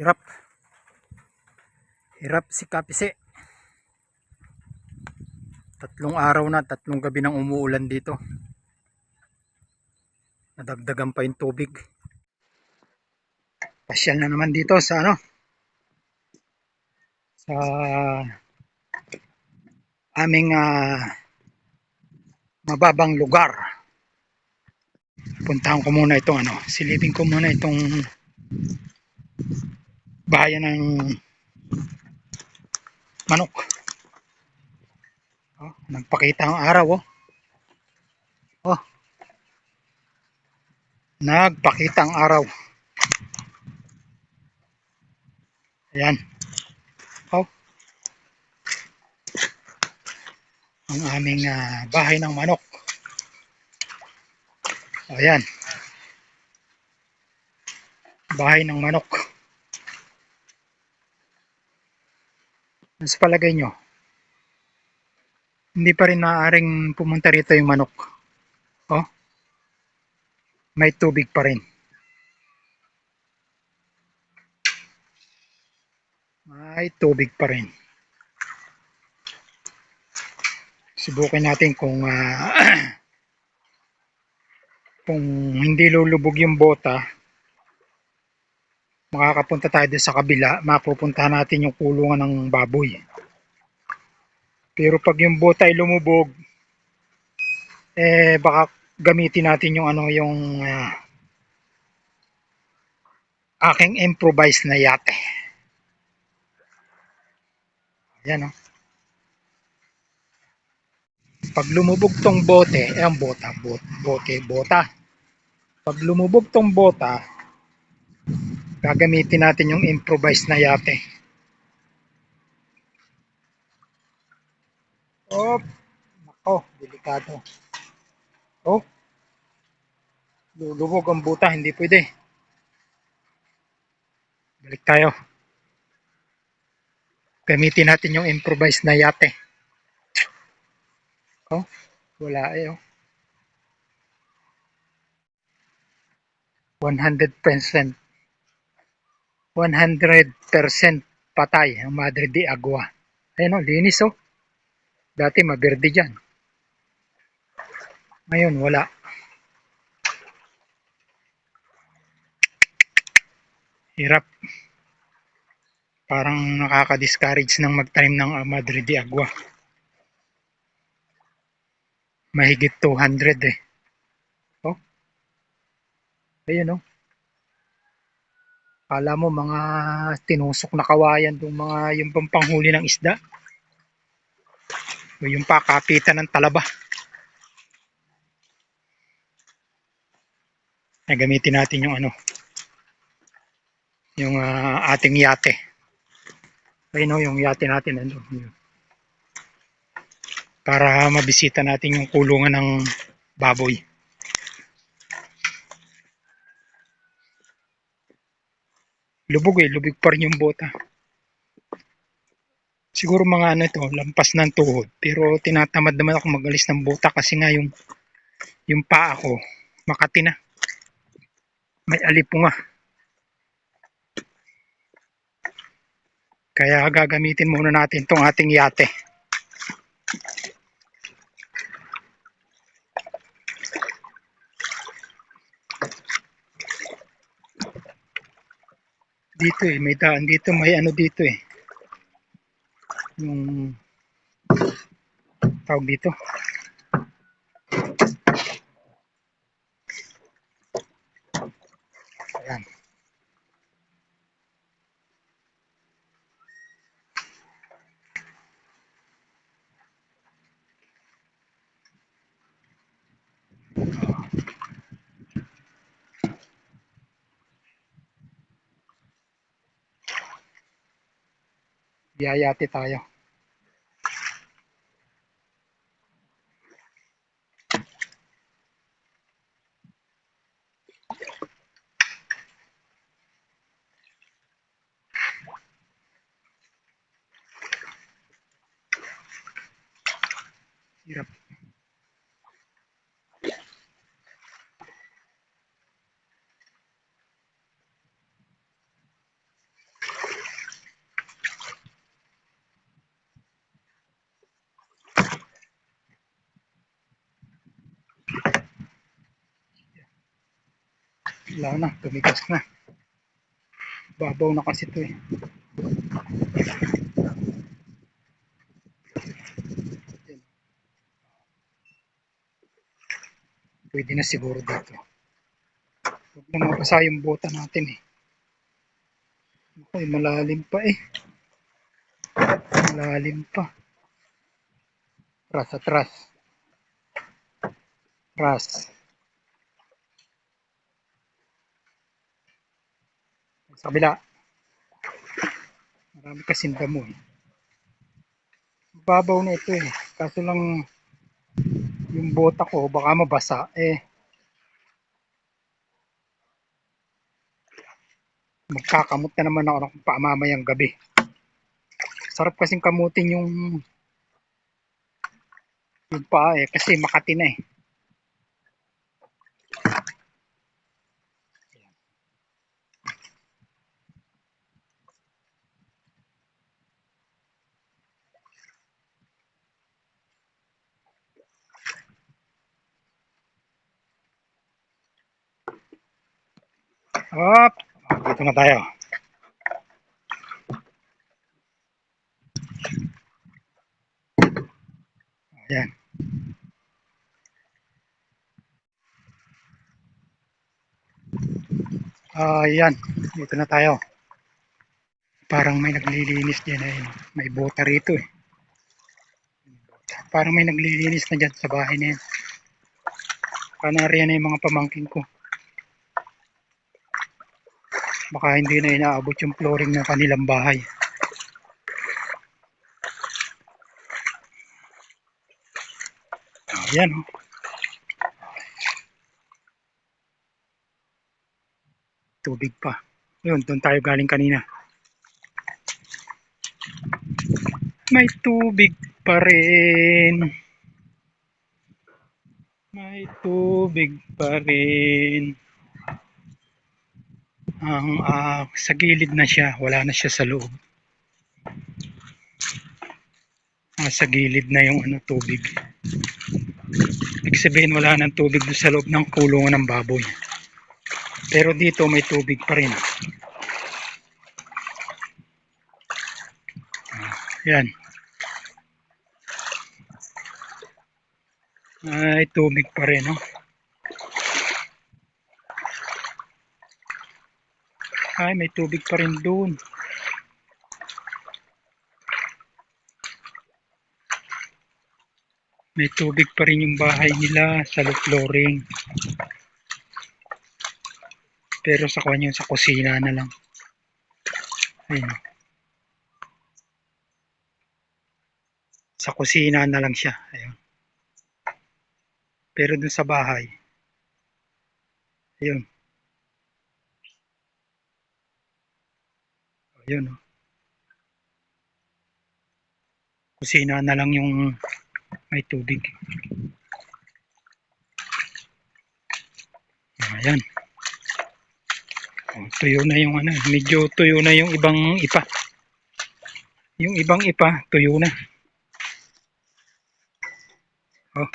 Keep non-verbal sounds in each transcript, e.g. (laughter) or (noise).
Hirap. Hirap si Kapise. Tatlong araw na, tatlong gabi nang umuulan dito. Nadagdagan pa yung tubig. Pasyal na naman dito sa ano? Sa aming ah, mababang lugar. Puntahan ko muna itong ano, silipin ko muna itong bayan ng manok. Oh, nagpakita ang araw oh. Oh. Nagpakita ang araw. Ayan. Oh. Ang aming ah, bahay ng manok. Ayan. Bahay ng manok. Ano sa palagay nyo? Hindi pa rin maaaring pumunta rito yung manok. Oh. May tubig pa rin. May tubig pa rin. Subukin natin kung ah, (clears throat) kung hindi lulubog yung bota, makakapunta tayo doon sa kabila, mapupuntahan natin yung kulungan ng baboy. Pero pag yung bota ay lumubog, eh baka gamitin natin yung ano yung ah, aking improvised na yate. Ayan oh. Pag lumubog tong bote, eh ang bota, bot, bote, bota. Pag lumubog tong bota, gagamitin natin yung improvised na yate. Oh, nako, delikado. Oh, lulubog ang buta, hindi pwede. Balik tayo. Gamitin natin yung improvised na yate. Oh, wala eh. Oh. 100%. 100% patay ang Madre de Agua. Ayun oh, linis oh. Dati maberde dyan. Ngayon, wala. Hirap. Parang nakaka-discourage ng magtanim ng ah, Madre de Agua. Mahigit 200 eh. Oh. Ayun oh. Kala mo mga tinusok na kawayan yung mga yung pampanghuli ng isda. O yung pakapitan ng talaba. Na gamitin natin yung ano. Yung ah, ating yate. Ayun o, yung yate natin. Ano. Para mabisita natin yung kulungan ng baboy. Lubog eh, lubog pa rin yung bota. Siguro mga ano ito, lampas ng tuhod. Pero tinatamad naman ako magalis ng bota kasi nga yung yung paa ko makati na. May alipunga. Kaya gagamitin muna natin tong ating yate. Dito eh, may daan dito, may ano dito eh. Yung tawag dito. Biyayate tayo. Hirap. Wala na, tumigas na. Babaw na kasi to eh. Pwede na siguro dito. Huwag na mabasa yung bota natin eh. Ay, malalim pa eh. Malalim pa. Atras, atras. Atras. Sa kabila. Marami kasing damo eh. Babaw na ito eh. Kaso lang yung bota ko baka mabasa eh. Magkakamot na naman ako ng pamamayang gabi. Sarap kasing kamutin yung yung paa eh kasi makati na eh. Hop! Dito na tayo. Ayan. Ah, yan. Dito na tayo. Parang may naglilinis din eh. May bota rito eh. Parang may naglilinis na dyan sa bahay na yan. Kanariyan na yung mga pamangkin ko. Baka hindi na inaabot yung flooring ng kanilang bahay. Ayan oh. Tubig pa. Yun, doon tayo galing kanina. May tubig pa rin. May tubig pa rin. Ang ah, sa gilid na siya, wala na siya sa loob. Ah, sa gilid na yung ano tubig. Ibig sabihin wala nang tubig sa loob ng kulungan ng baboy. Pero dito may tubig pa rin. Ah, yan. Ay, tubig pa rin, no? Ay, may tubig pa rin doon. May tubig pa rin yung bahay nila sa low flooring. Pero sa kanya sa kusina na lang. Ayun. Sa kusina na lang siya. Ayun. Pero dun sa bahay. Ayun. Ayun. Oh. Kusina na lang yung may tubig. Ayan. Oh, tuyo na yung ano, medyo tuyo na yung ibang ipa. Yung ibang ipa, tuyo na. Oh.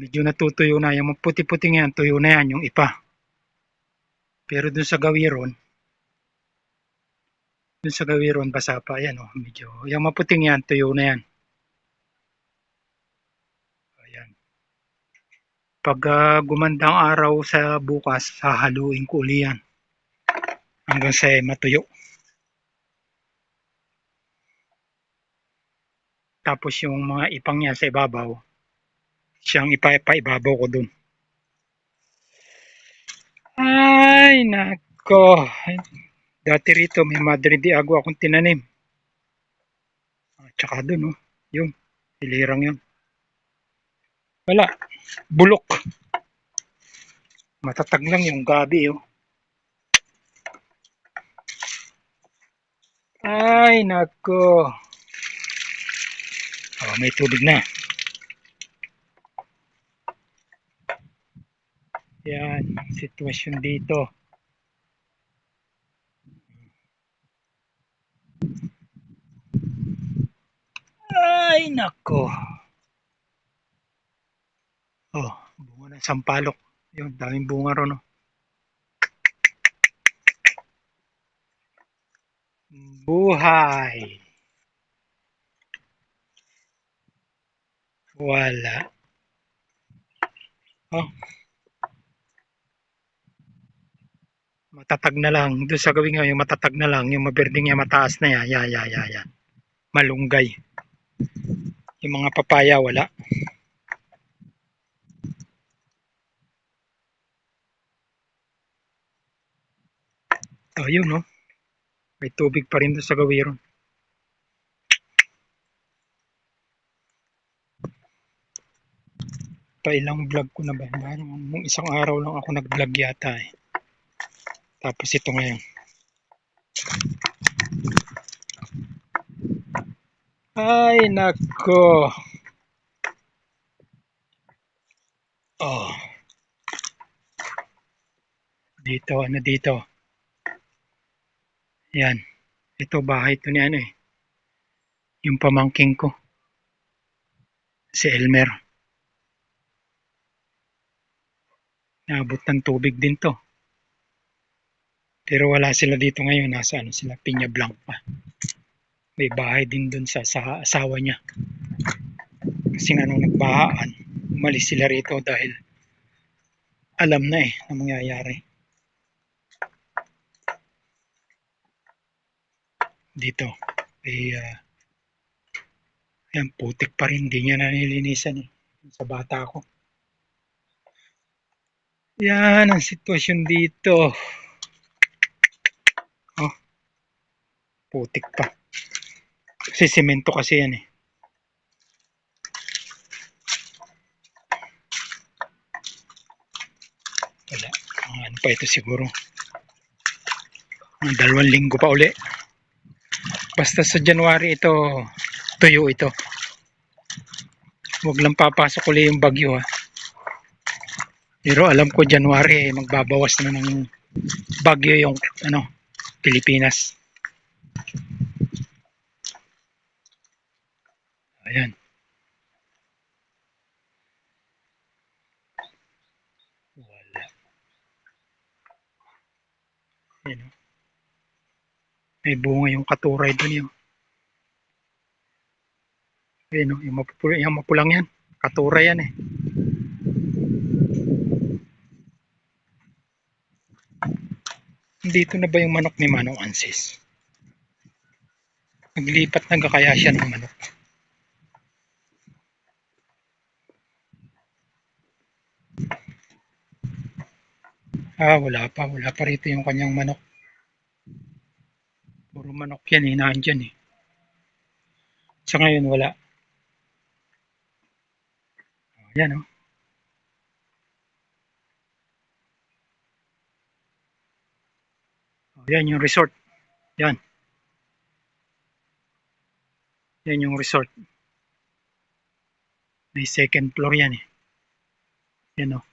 Medyo natutuyo na. Yung puti-puti yan, tuyo na yan, yung ipa. Pero dun sa gawiron, dun sa gawiron, basa pa. Yan, oh, medyo, yung maputing yan, tuyo na yan. Ayan. Pag uh, gumandang araw sa bukas, hahaluin ko uli yan. Hanggang sa matuyo. Tapos yung mga ipang niya sa ibabaw, siyang ipaibabaw ko dun. Ay, nako. Dati rito may Madre de Agua akong tinanim. At saka dun, oh. Yung, ilirang yun. Wala. Bulok. Matatag lang yung gabi, oh. Ay, nako. Oh, may tubig na. Yan, sitwasyon dito. Ay, nako. Oh, bunga ng sampalok. Yun, daming bunga ron. Oh. Buhay. Wala. Oh. Matatag na lang. Doon sa gawin nga, yung matatag na lang. Yung maberding niya mataas na yan. Ya, ya, ya, ya. Malunggay. Yung mga papaya, wala. Oh, yun, no? May tubig pa rin doon sa gawiron. Pa ilang vlog ko na ba? Nung isang araw lang ako nag-vlog yata eh. Tapos ito ngayon. Ay, nako. Oh. Dito, ano dito? Yan. Ito bahay to ni ano eh. Yung pamangking ko. Si Elmer. Naabot ng tubig din to. Pero wala sila dito ngayon. Nasa ano sila, Pinya Blanca. May bahay din dun sa, sa asawa niya. Kasi nga nung nagbahaan, umalis sila rito dahil alam na eh na mangyayari. Dito. May, uh, yan, putik pa rin. Hindi niya nanilinisan eh. Sa bata ko. Yan ang sitwasyon dito. Oh. Putik pa. Kasi semento kasi yan eh. Wala. Mga ano pa ito siguro. Dalawang linggo pa uli. Basta sa January ito, tuyo ito. Huwag lang papasok uli yung bagyo ha. Pero alam ko January magbabawas na ng bagyo yung ano, Pilipinas. Ayan. Wala. Ayan o. May bunga yung katuray doon yun. Ayan o, yung, mapupul yung mapulang yan. Katuray yan eh. Dito na ba yung manok ni Manong Ansis? Naglipat na kaya siya ng manok. Ah, wala pa. Wala pa rito yung kanyang manok. Puro manok yan eh. Nandyan eh. Sa ngayon, wala. Oh, yan oh. Oh, yan yung resort. Yan. Yan yung resort. May second floor yan eh. Yan oh.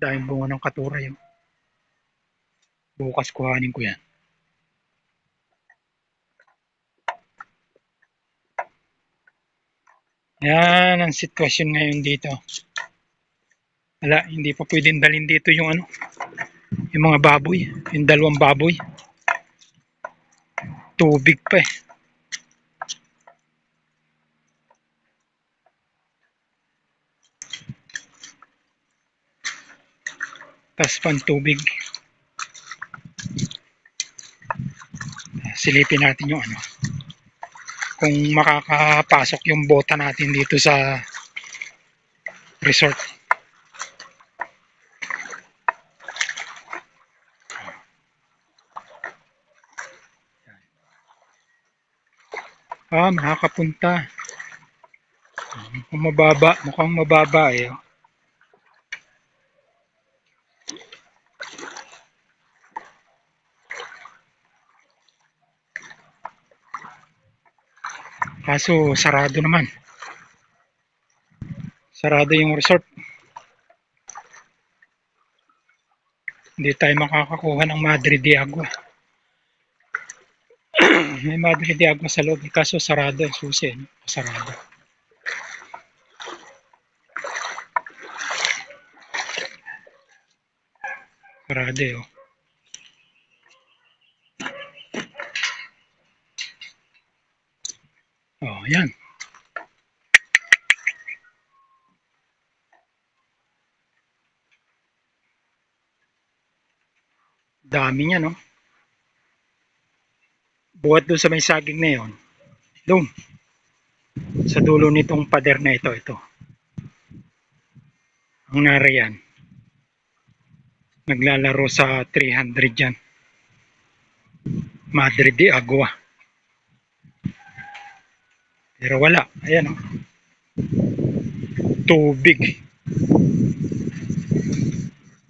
Dahil bunga ng katuray oh. Bukas kuhanin ko yan. Yan ang sitwasyon ngayon dito. Wala, hindi pa pwedeng dalhin dito yung ano, yung mga baboy, yung dalawang baboy. Tubig pa eh. Tas pan tubig. Silipin natin yung ano. Kung makakapasok yung bota natin dito sa resort. Ah, makakapunta. Mukhang mababa, mukhang mababa eh. oh. Kaso sarado naman. Sarado yung resort. Hindi tayo makakakuha ng Madre de Agua. (clears throat) May Madre de Agua sa loob. Kaso sarado ang susi. No? Sarado. Parade, oh. Oh, yan. Dami niya, no? Buhat doon sa may saging na yun. Doon. Sa dulo nitong pader na ito, ito. Ang nariyan. Naglalaro sa 300 yan. Madre de Agua. Pero wala. Ayan o. Tubig.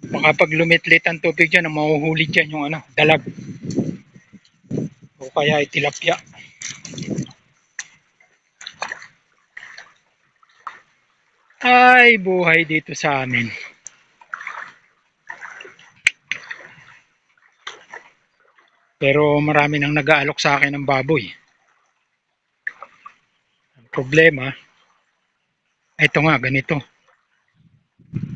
Baka pag lumitlit ang tubig dyan, mahuhuli dyan yung ano, dalag. O kaya itilapya. Ay, buhay dito sa amin. Pero marami nang nag-aalok sa akin ng baboy. Problema, ito nga, ganito.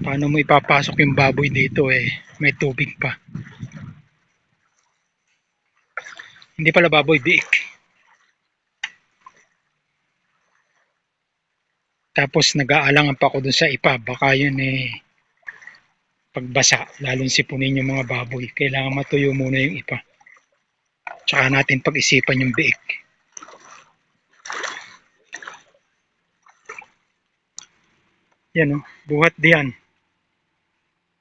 Paano mo ipapasok yung baboy dito eh, may tubig pa. Hindi pala baboy, biik. Tapos nag-aalangan pa ako dun sa ipa, baka yun eh, pagbasa, lalong sipunin yung mga baboy. Kailangan matuyo muna yung ipa. Tsaka natin pag-isipan yung biik. Yan o, buhat diyan.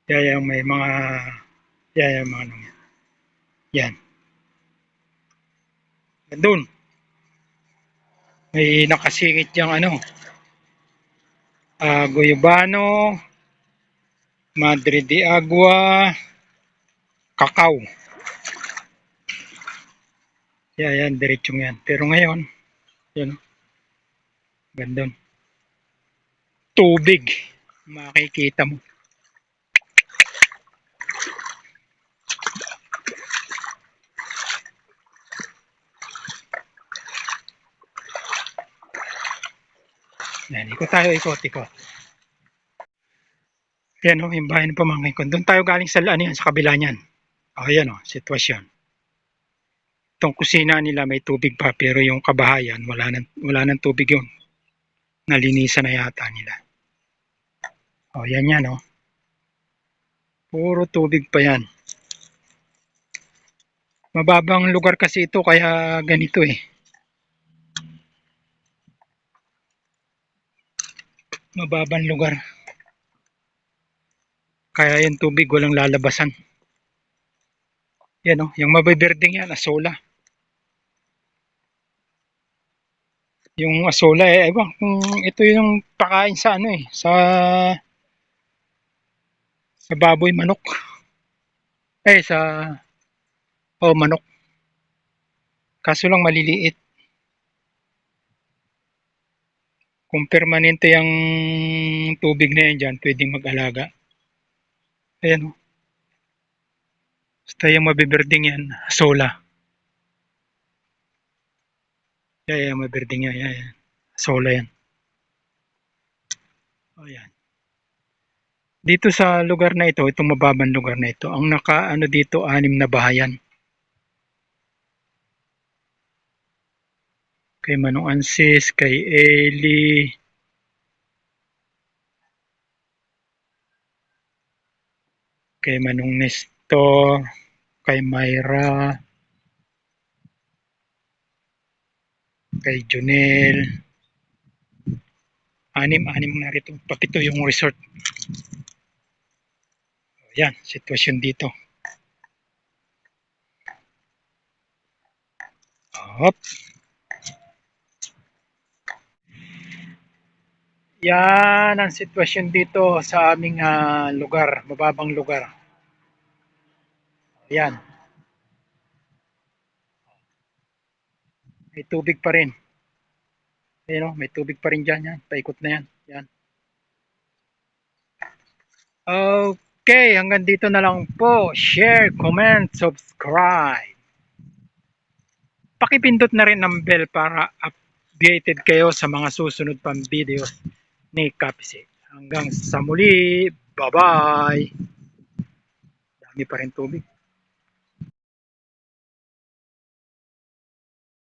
Yan yung may mga, yan yung mga ano. Yan. Doon. May nakasingit yung ano. ah Guyabano, Madre de Agua, Kakao. Yan, yan, diretsong yan. Pero ngayon, yan o. Gandun. Tubig. Makikita mo. Yan, ikot tayo, ikot, ikot. Yan o, yung bahay ng pamangkin. Doon tayo galing sa, ano yan, sa kabila niyan. O, yan o, sitwasyon. Itong kusina nila may tubig pa, pero yung kabahayan, wala nang, wala nang tubig yun. Nalinisan na yata nila. O, yan yan o. Puro tubig pa yan. Mababang lugar kasi ito, kaya ganito eh. mababang lugar. Kaya yung tubig walang lalabasan. Yan o, yung mabiberding yan, asola. Yung asola eh, ewan, ito yung pakain sa ano eh, sa sa baboy manok. Eh, sa oh, manok. Kaso lang maliliit. Kung permanente yung tubig na yan dyan, pwedeng mag-alaga. Ayan o. Basta yung mabiberding yan, sola. Yan, yan, mabiberding yan, yan, yan. Sola yan. O yan. Dito sa lugar na ito, itong mababang lugar na ito, ang naka, ano dito, anim na bahayan. kay Manong Ansis, kay Eli, kay Manong Nestor, kay Myra, kay Junel. Anim-anim narito. Papito yung resort. Yan, sitwasyon dito. Hop. Yan ang sitwasyon dito sa aming ah, lugar, mababang lugar. Yan. May tubig pa rin. Ayun o, may tubig pa rin dyan. Yan. Paikot na yan. Yan. Okay, hanggang dito na lang po. Share, comment, subscribe. Pakipindot na rin ng bell para updated kayo sa mga susunod pang videos ni Kapise. Hanggang sa muli. Bye-bye. Marami pa rin tubig.